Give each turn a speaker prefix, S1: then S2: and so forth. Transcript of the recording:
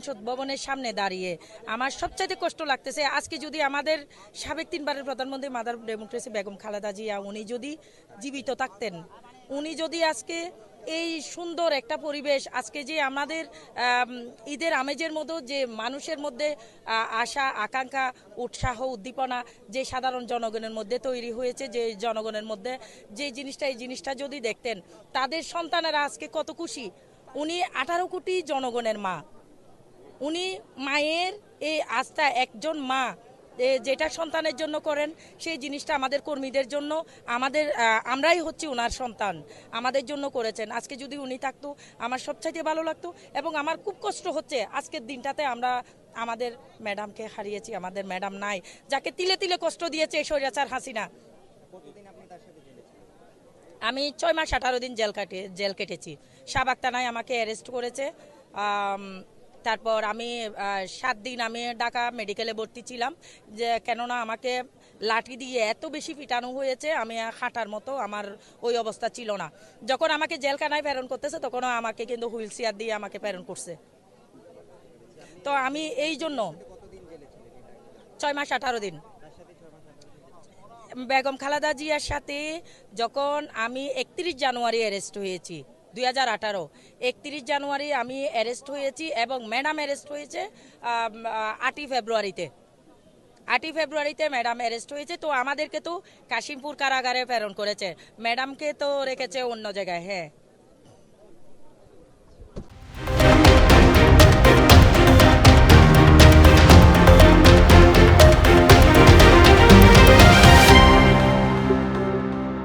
S1: সংসদ ভবনের সামনে দাঁড়িয়ে। আমার সবচাইতে কষ্ট লাগতেছে, আজকে যদি আমাদের সাবেক তিনবারের প্রধানমন্ত্রী মাদার ডেমোক্রেসি বেগম খালেদা জিয়া, উনি যদি জীবিত থাকতেন, উনি যদি আজকে এই সুন্দর একটা পরিবেশ, আজকে যে আমাদের ঈদের আমেজের মতো যে মানুষের মধ্যে আশা, আকাঙ্ক্ষা, উৎসাহ, উদ্দীপনা, যে সাধারণ জনগণের মধ্যে তৈরি হয়েছে, যে জনগণের মধ্যে যে জিনিসটা, এই জিনিসটা যদি দেখতেন, তাদের সন্তানেরা আজকে কত খুশি। উনি আঠারো কোটি জনগণের মা। উনি মায়ের এই আস্থা একজন মা যেটা সন্তানের জন্য করেন সেই জিনিসটা আমাদের কর্মীদের জন্য আমাদের আমরাই হচ্ছি ওনার সন্তান আমাদের জন্য করেছেন। আজকে যদি উনি থাকতো আমার সবচাইতে ভালো লাগতো এবং আমার খুব কষ্ট হচ্ছে। আজকের দিনটাতে আমরা আমাদের ম্যাডামকে হারিয়েছি আমাদের ম্যাডাম নাই যাকে তিলে তিলে কষ্ট দিয়েছে এই স্বৈরাচার হাসিনা। আমি ছয় মাস আঠারো দিন জেল কাটে জেল কেটেছি। শাহবাগ থানায় আমাকে অ্যারেস্ট করেছে। তারপর আমি সাত দিন আমি ঢাকা মেডিকেলে ভর্তি ছিলাম। যে, কেননা আমাকে লাঠি দিয়ে এত বেশি পিটানো হয়েছে, আমি হাঁটার মতো আমার ওই অবস্থা ছিল না। যখন আমাকে জেলখানায় প্রেরণ করতেছে, তখনও আমাকে কিন্তু হুইল চেয়ার দিয়ে আমাকে প্রেরণ করছে। তো আমি এই জন্য ছয় মাস আঠারো দিন। বেগম খালাদা জিয়ার সাথে যখন আমি একত্রিশ জানুয়ারি অ্যারেস্ট হয়েছি দুই হাজার আঠারো। একত্রিশ জানুয়ারি আমি অ্যারেস্ট হয়েছি এবং ম্যাডাম অ্যারেস্ট হয়েছে আটই ফেব্রুয়ারিতে। আটই ফেব্রুয়ারিতে ম্যাডাম অ্যারেস্ট হয়েছে, তো আমাদেরকে তো কাশিমপুর কারাগারে প্রেরণ করেছে। ম্যাডামকে তো রেখেছে অন্য জায়গায় হ্যাঁ।